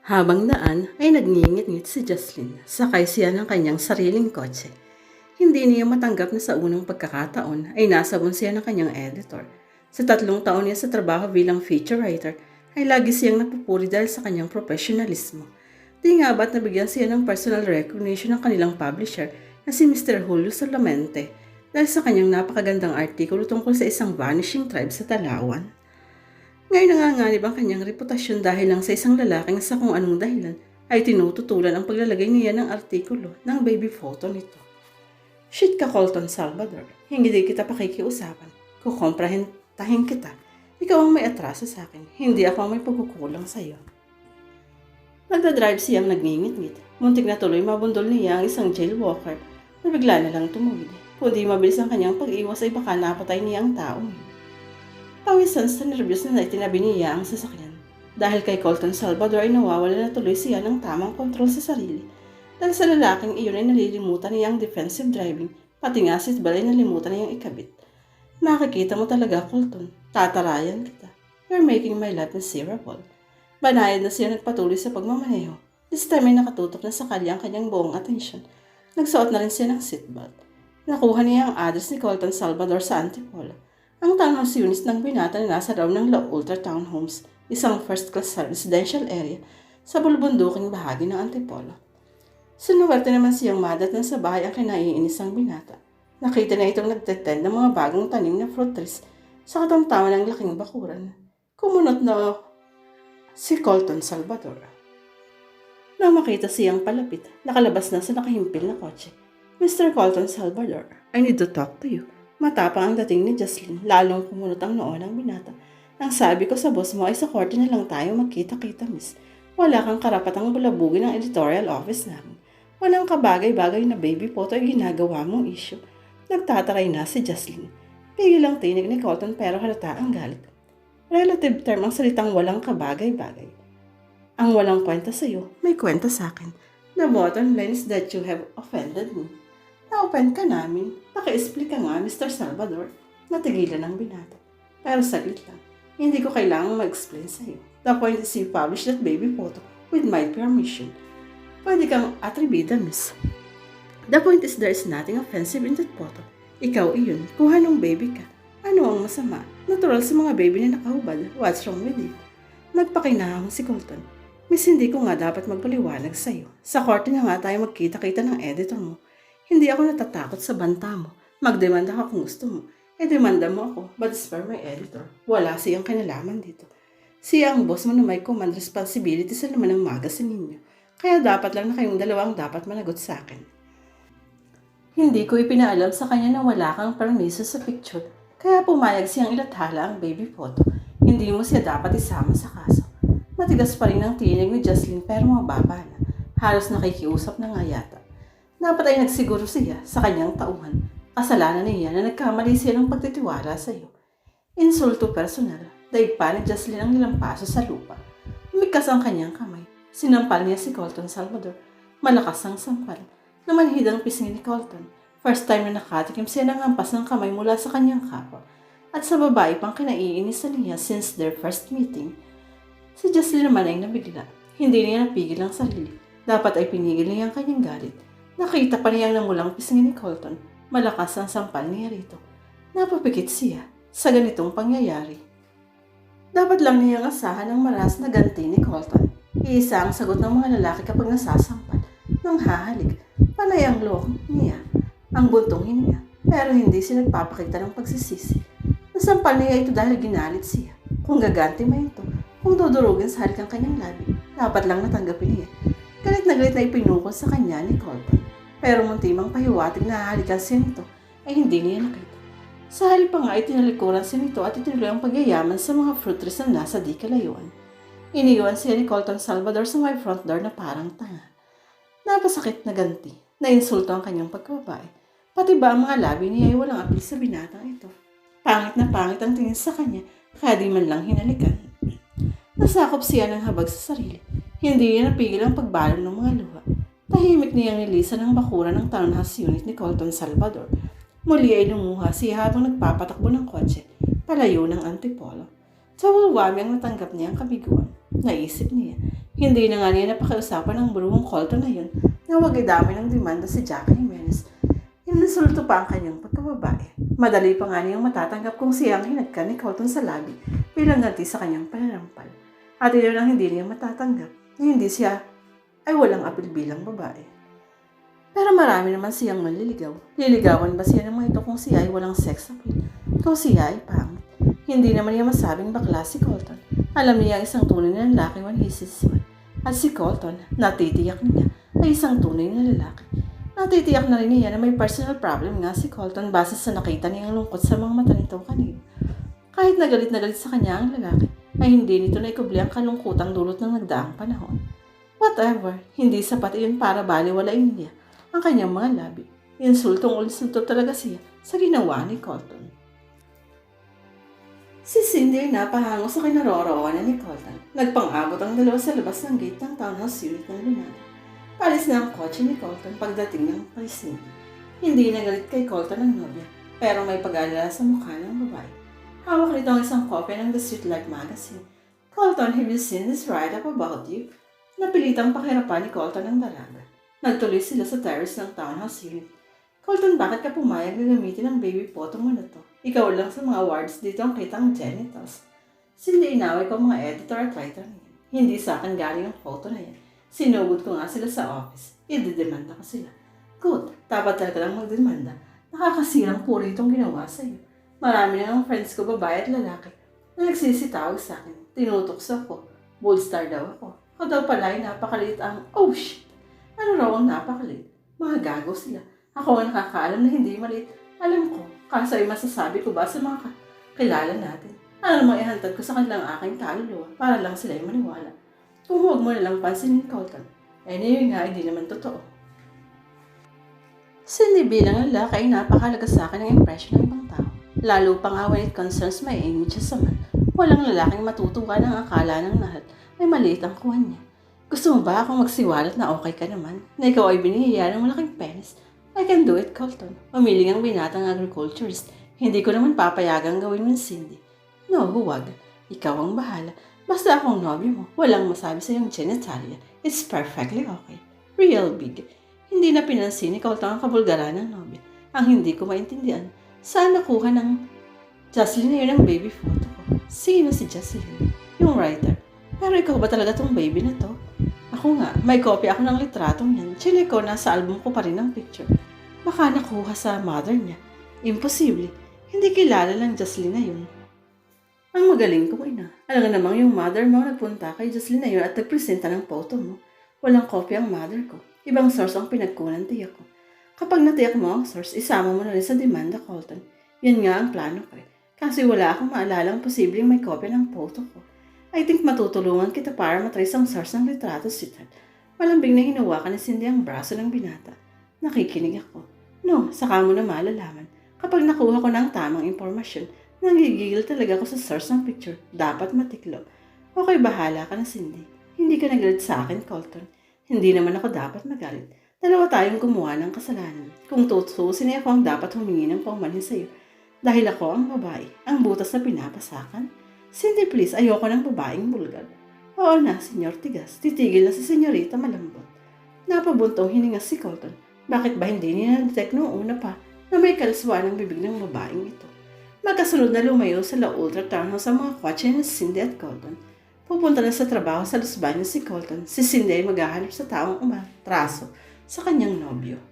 Habang daan ay nagngingit-ngit si Jocelyn, sakay siya ng kanyang sariling kotse. Hindi niya matanggap na sa unang pagkakataon ay nasabon siya ng kanyang editor. Sa tatlong taon niya sa trabaho bilang feature writer, ay lagi siyang napupuri dahil sa kanyang professionalismo. Di nga ba't nabigyan siya ng personal recognition ng kanilang publisher na si Mr. Julio Solamente dahil sa kanyang napakagandang artikulo tungkol sa isang vanishing tribe sa Talawan. Ngayon nanganganib ang kanyang reputasyon dahil lang sa isang lalaking sa kung anong dahilan ay tinututulan ang paglalagay niya ng artikulo ng baby photo nito. Shit ka Colton Salvador, hindi kita pakikiusapan. Kukomprehentahin kita. Ikaw ang may atraso sa akin, hindi ako ang may pagkukulang sa iyo. Nagdadrive siyang nagngingit-ngit. Muntik na tuloy mabundol niya ang isang jailwalker na bigla na lang tumawid. Kundi mabilis ang kanyang pag-iwas ay baka napatay niya ang taong. Pawisan sa nervyos na itinabi niya ang sasakyan. Dahil kay Colton Salvador ay nawawala na tuloy siya ng tamang kontrol sa sarili. Dahil sa lalaking iyon ay nalilimutan niya ang defensive driving, pati nga si Isbel ay nalimutan niyang ikabit. Nakikita mo talaga, Colton. Tatarayan kita. You're making my life miserable. Banayad na siya nagpatuloy sa pagmamaneho. This time ay nakatutok na sa kanya ang kanyang buong atensyon. Nagsuot na rin siya ng seatbelt. Nakuha niya ang address ni Colton Salvador sa Antipolo. Ang townhouse units ng binata na nasa loob ng La Ultra Townhomes, isang first-class residential area sa bulbunduking bahagi ng Antipolo. Sinuwerte naman siyang madat na sa bahay ang kinaiinis ng binata. Nakita na itong nagtetend ng mga bagong tanim na fruit trees sa katamtaman ng laking bakuran. Kumunot na si Colton Salvador. Nang makita siyang palapit, nakalabas na sa nakahimpil na kotse. Mr. Colton Salvador, I need to talk to you. Matapang ang dating ni Jocelyn, lalong kumunot ang noo ng binata. Ang sabi ko sa boss mo ay sa korte na lang tayo magkita-kita, miss. Wala kang karapatang bulabugin ang editorial office namin. Walang kabagay-bagay na baby photo ay ginagawa mong issue. Nagtataray na si Jocelyn. Pigil ang tinig ni Colton pero halata ang galit. Relative term ang salitang walang kabagay-bagay. Ang walang kwenta sa iyo, may kwenta sa akin. The bottom line is that you have offended me. Na-offend ka namin. Paki-explain nga, Mr. Salvador. Natigilan ng binata. Pero saglit lang. Hindi ko kailangang mag-explain sa iyo. The point is you publish that baby photo with my permission. Pwede kang atribida, miss. The point is there is nothing offensive in that photo. Ikaw iyon, kuha ng baby ka. Ano ang masama? Natural sa mga baby na nakahubad. What's wrong with it? Nagpakinahang si Colton. Miss, hindi ko nga dapat magpaliwanag sa iyo. Sa korte na nga tayo magkita-kita ng editor mo. Hindi ako natatakot sa banta mo. Magdemanda ka kung gusto mo. E demanda mo ako, but as per my editor, wala siyang kinalaman dito. Siya ang boss mo na may command responsibility sa laman ng magazine ninyo. Kaya dapat lang na kayong dalawang dapat managot sa akin. Hindi ko ipinaalam sa kanya na wala kang permiso sa picture, kaya pumayag siyang ilathala ang baby photo. Hindi mo siya dapat isama sa kaso. Matigas pa rin ang tinig ni Jocelyn pero mababa na. Halos nakikiusap na nga yata. Dapat ay nagsiguro siya sa kanyang tauhan. Kasalanan niya na nagkamali siya ng pagtitiwala sa iyo. Insulto personal. Daig pa ni Jocelyn ang nilampaso sa lupa. Umikas ang kanyang kamay. Sinampal niya si Colton Salvador. Malakas ang sampal. Namanhid ang pisngi ni Colton. First time na nakatikim siya ng hampas ng kamay mula sa kanyang kapwa. At sa babae pang kinaiinis niya since their first meeting. Si Jocelyn naman ay nabigla. Hindi niya napigil ang sarili. Dapat ay pinigil niya ang kanyang galit. Nakita pa niya ang namulang pisngi ni Colton. Malakas ang sampal niya rito. Napapikit siya sa ganitong pangyayari. Dapat lang niyang asahan ang maras na ganti ni Colton. Iisa ang sagot ng mga lalaki kapag nasasampal. Nang hahalik, panay ang loob niya. Ang buntong hininga. Pero hindi siya nagpapakita ng pagsisisi. Nasampal niya ito dahil ginalit siya. Kung gaganti man ito, kung dudurugin sa halik ang kanyang labi, dapat lang natanggapin niya. Galit na galit na ipinukol sa kanya ni Colton. Pero muntimang pahiwatig na halikan siya nito ay hindi niya nakita. Sa halip pa nga ay tinalikuran siya nito at itinuloy ang pagyayaman sa mga fruit trees na nasa di kalayuan. Iniwan siya ni Colton Salvador sa may front door na parang tanga. Napasakit na ganti, na insulto ang kanyang pagkababae. Pati ba ang mga labi niya ay walang apil sa binatang ito. Pangit na pangit ang tingin sa kanya, kaya di man lang hinalikan. Nasakop siya ng habag sa sarili. Hindi niya napigil ang pagbalon ng mga luha. Tahimik niyang nilisan ang bakura ng townhouse unit ni Colton Salvador. Muli ay lumuha siya habang nagpapatakbo ng kotse, palayo ng Antipolo. Sa wawami ang natanggap niya ang kabiguan. Naisip niya, hindi na nga niya napakiusapan ng bruhong Colton na yun na huwag idami ng demanda si Jackie Jimenez. Inusulto pa ang kanyang pagkababae. Madali pa nga niyang matatanggap kung siya ang hinagka ni Colton sa labi bilang ganti sa kanyang pananampal. At iyon ang hindi niya matatanggap na hindi siya ay walang apil bilang babae. Pero marami naman siyang manliligaw. Liligawan ba siya ng mga ito kung siya ay walang sex appeal? Kung siya ay pangit? Hindi naman niya masabing bakla si Colton. Alam niya ang isang tunay na lalaki when he sees one. At si Colton, natitiyak niya, ay isang tunay na lalaki. Natitiyak na rin niya na may personal problem nga si Colton base sa nakita niyang lungkot sa mga mata nito kanina. Kahit nagalit na galit sa kanya ang lalaki, ay hindi nito naikubli ang kalungkutang dulot ng nagdaang panahon. Whatever, hindi sapat iyon para baliwalain niya ang kanyang mga labi. Insultong insulto talaga siya sa ginawa ni Colton. Si Cindy ay napahango sa kinaroroonan ni Colton. Nagpang-abot ang dalawa sa labas ng gate ng townhouse unit ng Lunada. Palis na ang kotse ni Colton pagdating ng Cindy. Hindi nagalit kay Colton ang nobya, pero may pag-alala sa mukha ng babae. Hawak nito ang isang kopya ng The Street Light magazine. Colton, have you seen this write-up about you? Napilitang pakirapan ni Colton ang dalaga. Nagtuloy sila sa terrace ng townhouse unit. Colton, bakit ka pumayag na gamitin ang baby photo mo na to? Ikaw lang sa mga awards dito ang kitang genitals. Sindi inaway ko mga editor at writer niyan. Hindi sa akin galing ang photo na yan. Sinugod ko nga sila sa office. Idedemanda ko sila. Good. Dapat talaga lang magdemanda. Nakakasirang puri itong ginawa sa'yo. Marami na ang friends ko, babae at lalaki, na nagsisitawag sa akin. Tinutokso ko. Bold star daw ako. Ako daw pala ay napakaliit ang, oh shit! Ano raw ang napakaliit? Mga gago sila. Ako ang nakakaalam na hindi maliit. Alam ko, kaso ay masasabi ko ba sa mga kilala natin? Ano namang ihantad ko sa kanilang aking kaluluwa para lang sila ay maniwala. Kung huwag mo nalang pansinin, Colton. Anyway nga, hindi naman totoo. Cindy bilang lalaki ay napakalaga sa akin ang impression ng ibang tao. Lalo pa nga when it concerns my image as a man. Walang lalaking matutuwa ng akala ng lahat ay maliit ang kuwan niya. Gusto mo ba akong magsiwalat na okay ka naman? Na ikaw ay binihiya ng malaking penis? I can do it, Colton. Umiling ang binatang agriculturist. Hindi ko naman papayagang gawin mo, Cindy. No, huwag. Ikaw ang bahala. Basta akong nobyo mo, walang masabi sa iyong genitalia. It's perfectly okay. Real big. Hindi na pinansin ni Colton ang kabulgaran ng nobyo. Ang hindi ko maintindihan, saan nakuha ng Jocelyn na yun ang baby photo ko? Sino si Jocelyn? Yung writer. Pero ikaw ba talaga tong baby na to? Ako nga, may kopya ako ng litratong yan. Chine ko, nasa album ko pa rin ang picture. Baka nakuha sa mother niya. Imposible. Hindi kilala lang Jocelyn na yun. Ang magaling kong ina. Alam namang yung mother mo nagpunta kay Jocelyn na yun at nagpresenta ng photo mo. Walang kopya ang mother ko. Ibang source ang pinagkunan tiyak ko. Kapag natiyak mo ang source, isama mo na rin sa demanda, Colton. Yan nga ang plano ko eh. Kasi wala akong maalalang posibleng may kopya ng photo ko. I think matutulungan kita para matrace ang source ng litrato Ted. Malambing na hinawakan ni Cindy ang braso ng binata. Nakikinig ako. No, saka mo na malalaman. Kapag nakuha ko ng tamang impormasyon, nanggigigil talaga ako sa source ng picture. Dapat matiklo. Okay, bahala ka na, Cindy. Hindi ka nagalit sa akin, Colton. Hindi naman ako dapat magalit. Dalawa tayong gumawa ng kasalanan. Kung tutusin ako ang dapat humingi ng paumanhin sa'yo. Dahil ako ang babae, ang butas na pinapasakan. Cindy, please, ayoko ng babaeng bulgar. Oo na, Senyor Tigas. Titigil na si Senyorita malambot. Napabuntong hininga si Colton. Bakit ba hindi niya na-detect noong una pa na may kalaswa ng bibig ng babaeng ito? Magkasunod na lumayo sa La Ultra Townhouse ang mga kotse ni Cindy at Colton. Pupunta na sa trabaho sa Los Baños si Colton. Si Cindy ay maghahanap sa taong umatraso sa kanyang nobyo.